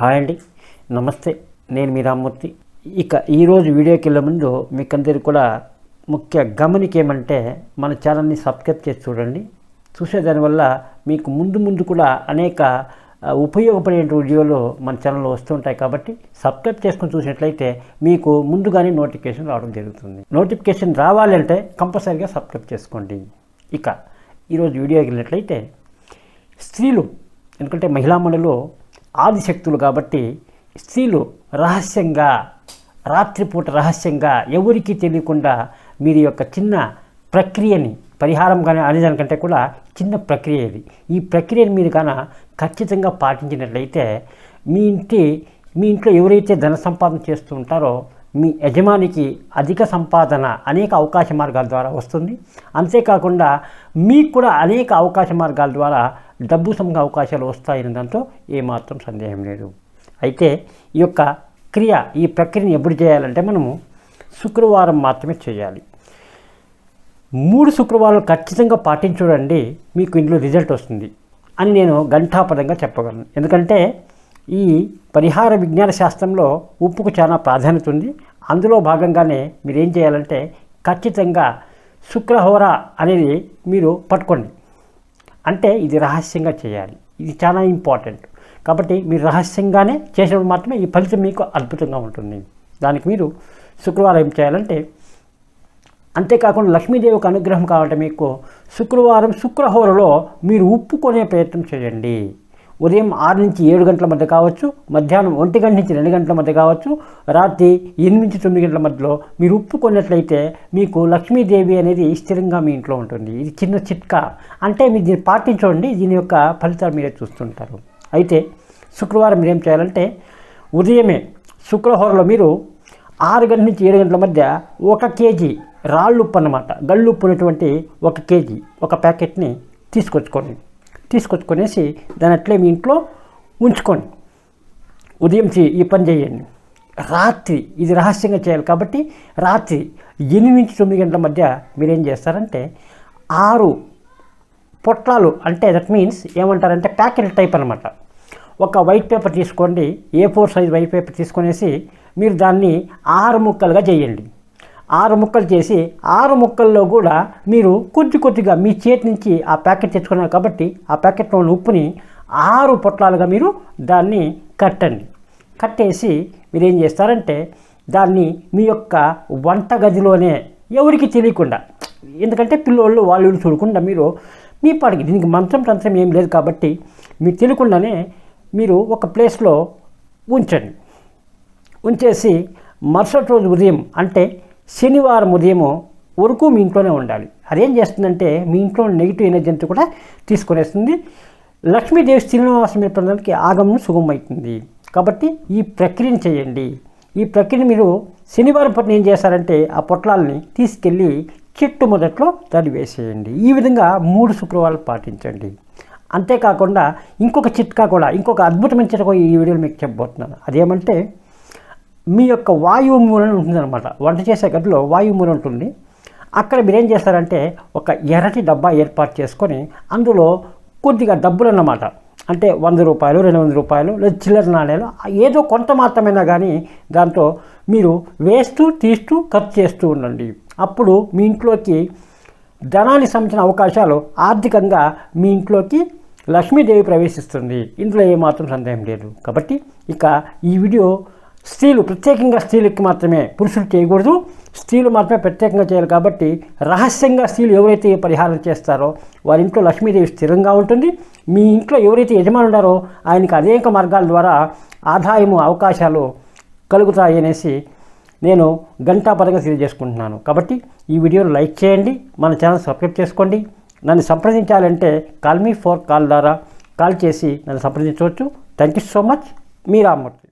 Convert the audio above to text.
Hi అండి. నమస్తే. నేను మీ రామ్మూర్తి. ఇక ఈరోజు వీడియోకి వెళ్ళే ముందు మీకందరికీ కూడా ముఖ్య గమనిక ఏమంటే మన ఛానల్ని సబ్స్క్రైబ్ చేసి చూడండి. చూసేదానివల్ల మీకు ముందు ముందు కూడా అనేక ఉపయోగపడే వీడియోలు మన ఛానల్లో వస్తుంటాయి కాబట్టి సబ్స్క్రైబ్ చేసుకుని చూసినట్లయితే మీకు ముందుగానే నోటిఫికేషన్ రావడం జరుగుతుంది. నోటిఫికేషన్ రావాలంటే కంపల్సరీగా సబ్స్క్రైబ్ చేసుకోండి. ఇక ఈరోజు వీడియోకి వెళ్ళినట్లయితే స్త్రీలు ఎందుకంటే మహిళా మండలిలో ఆదిశక్తులు కాబట్టి స్త్రీలు రహస్యంగా రాత్రిపూట రహస్యంగా ఎవరికీ తెలియకుండా మీరు యొక్క చిన్న ప్రక్రియని పరిహారం కానీ అనేదానికంటే కూడా చిన్న ప్రక్రియ ఇది. ఈ ప్రక్రియను మీరు కానీ ఖచ్చితంగా పాటించినట్లయితే మీ ఇంటి మీ ఇంట్లో ఎవరైతే ధన సంపాదన చేస్తూ ఉంటారో మీ యజమానికి అధిక సంపాదన అనేక అవకాశ మార్గాల ద్వారా వస్తుంది. అంతేకాకుండా మీకు కూడా అనేక అవకాశ మార్గాల ద్వారా డబ్బు సంబంధ అవకాశాలు వస్తాయని దాంతో ఏమాత్రం సందేహం లేదు. అయితే ఈ యొక్క క్రియ ఈ ప్రక్రియను ఎప్పుడు చేయాలంటే మనము శుక్రవారం మాత్రమే చేయాలి. మూడు శుక్రవారాలు ఖచ్చితంగా పాటించడండి మీకు ఇందులో రిజల్ట్ వస్తుంది అని నేను ఘంటాపదంగా చెప్పగలను. ఎందుకంటే ఈ పరిహార విజ్ఞాన శాస్త్రంలో ఉప్పుకు చాలా ప్రాధాన్యత ఉంది. అందులో భాగంగానే మీరు ఏం చేయాలంటే ఖచ్చితంగా శుక్రహోర అనేది మీరు పట్టుకోండి. అంటే ఇది రహస్యంగా చేయాలి. ఇది చాలా ఇంపార్టెంట్. కాబట్టి మీరు రహస్యంగానే చేసినప్పుడు మాత్రమే ఈ ఫలితం మీకు అద్భుతంగా ఉంటుంది. దానికి మీరు శుక్రవారం ఏం చేయాలంటే అంతేకాకుండా లక్ష్మీదేవికి అనుగ్రహం కావాలంటే మీకు శుక్రవారం శుక్రహోరలో మీరు ఉప్పు కొనే ప్రయత్నం చేయండి. ఉదయం ఆరు నుంచి ఏడు గంటల మధ్య కావచ్చు మధ్యాహ్నం ఒంటి గంట నుంచి రెండు గంటల మధ్య కావచ్చు రాత్రి ఎనిమిది నుంచి తొమ్మిది గంటల మధ్యలో మీరు ఉప్పు కొన్నట్లయితే మీకు లక్ష్మీదేవి అనేది స్థిరంగా మీ ఇంట్లో ఉంటుంది. ఇది చిన్న చిట్కా. అంటే మీరు దీన్ని పాటించండి. దీని యొక్క ఫలితాలు మీరే చూస్తుంటారు. అయితే శుక్రవారం మీరు ఏం చేయాలంటే ఉదయమే శుక్రహోరలో మీరు ఆరు గంటల నుంచి ఏడు గంటల మధ్య ఒక కేజీ రాళ్ళు ఉప్పు అన్నమాట. గళ్ళు ఉప్పు ఉన్నటువంటి ఒక కేజీ ఒక ప్యాకెట్ని తీసుకొచ్చుకోండి. తీసుకొచ్చుకొనేసి దాని అట్లే మీ ఇంట్లో ఉంచుకోండి. ఉదయం చే- ఈ పని చేయండి. రాత్రి ఇది రహస్యంగా చేయాలి కాబట్టి రాత్రి ఎనిమిది నుంచి తొమ్మిది గంటల మధ్య మీరేం చేస్తారంటే ఆరు పొట్లాలు అంటే దట్ మీన్స్ ఏమంటారంటే ప్యాకెట్ టైప్ అనమాట ఒక వైట్ పేపర్ తీసుకోండి A four size white paper తీసుకొనేసి మీరు దాన్ని ఆరు ముక్కలుగా చేయండి. ఆరు ముక్కలు చేసి ఆరు ముక్కల్లో కూడా మీరు కొద్ది కొద్దిగా మీ చేతి నుంచి ఆ ప్యాకెట్ తెచ్చుకున్నారు కాబట్టి ఆ ప్యాకెట్లో ఉన్న ఉప్పుని ఆరు పొట్లాలుగా మీరు దాన్ని కట్టండి. కట్టేసి మీరు ఏం చేస్తారంటే దాన్ని మీ యొక్క వంటగదిలోనే ఎవరికి తెలియకుండా ఎందుకంటే పిల్లోళ్ళు వాళ్ళు చూడకుండా మీరు మీ పాడికి దీనికి మంచం తంత్రం ఏం లేదు కాబట్టి మీరు తెలియకుండానే మీరు ఒక ప్లేస్లో ఉంచండి. ఉంచేసి మరుసటి రోజు ఉదయం అంటే శనివారం ఉదయం వరకు మీ ఇంట్లోనే ఉండాలి. అదేం చేస్తుందంటే మీ ఇంట్లో నెగిటివ్ ఎనర్జీ అంతా కూడా తీసుకునేస్తుంది. లక్ష్మీదేవి శ్రీనివాసం ఏర్పడడానికి ఆగమనం సుగమవుతుంది కాబట్టి ఈ ప్రక్రియను చేయండి. ఈ ప్రక్రియ మీరు శనివారం పట్ల ఏం చేస్తారంటే ఆ పొట్లాలని తీసుకెళ్ళి చెట్టు మొదట్లో దాన్ని వేసేయండి. ఈ విధంగా మూడు శుక్రవారాలు పాటించండి. అంతేకాకుండా ఇంకొక చిట్కా కూడా ఇంకొక అద్భుతమైన చిట్కా ఈ వీడియోలో మీకు చెప్పబోతున్నాను. అదేమంటే మీ యొక్క వాయువు మూలం ఉంటుందన్నమాట. వంట చేసే గదిలో వాయువు మూలం ఉంటుంది. అక్కడ మీరేం చేస్తారంటే ఒక ఎర్రటి డబ్బా ఏర్పాటు చేసుకొని అందులో కొద్దిగా డబ్బులు అన్నమాట. అంటే వంద రూపాయలు రెండు వందల రూపాయలు లేదా చిల్లర నాణ్యాలు ఏదో కొంత మాత్రమైనా కానీ దాంతో మీరు వేస్తూ తీస్తూ ఖర్చు చేస్తూ ఉండండి. అప్పుడు మీ ఇంట్లోకి ధనానికి సంబంధించిన అవకాశాలు ఆర్థికంగా మీ ఇంట్లోకి లక్ష్మీదేవి ప్రవేశిస్తుంది. ఇందులో ఏమాత్రం సందేహం లేదు. కాబట్టి ఇక ఈ వీడియో స్త్రీలు ప్రత్యేకంగా స్త్రీలకి మాత్రమే పురుషులు చేయకూడదు స్త్రీలు మాత్రమే ప్రత్యేకంగా చేయాలి కాబట్టి రహస్యంగా స్త్రీలు ఎవరైతే పరిహారం చేస్తారో వారి ఇంట్లో లక్ష్మీదేవి స్థిరంగా ఉంటుంది. మీ ఇంట్లో ఎవరైతే యజమాని ఆయనకు ఆయనకి అనేక మార్గాల ద్వారా ఆదాయము అవకాశాలు కలుగుతాయి అనేసి నేను గంటాపరంగా తెలియజేసుకుంటున్నాను. కాబట్టి ఈ వీడియోను లైక్ చేయండి మన ఛానల్ సబ్స్క్రైబ్ చేసుకోండి. నన్ను సంప్రదించాలంటే కాల్ మీ ఫోర్ కాల్ ద్వారా కాల్ చేసి నన్ను సంప్రదించవచ్చు. Thank you so much. Me Rammurthy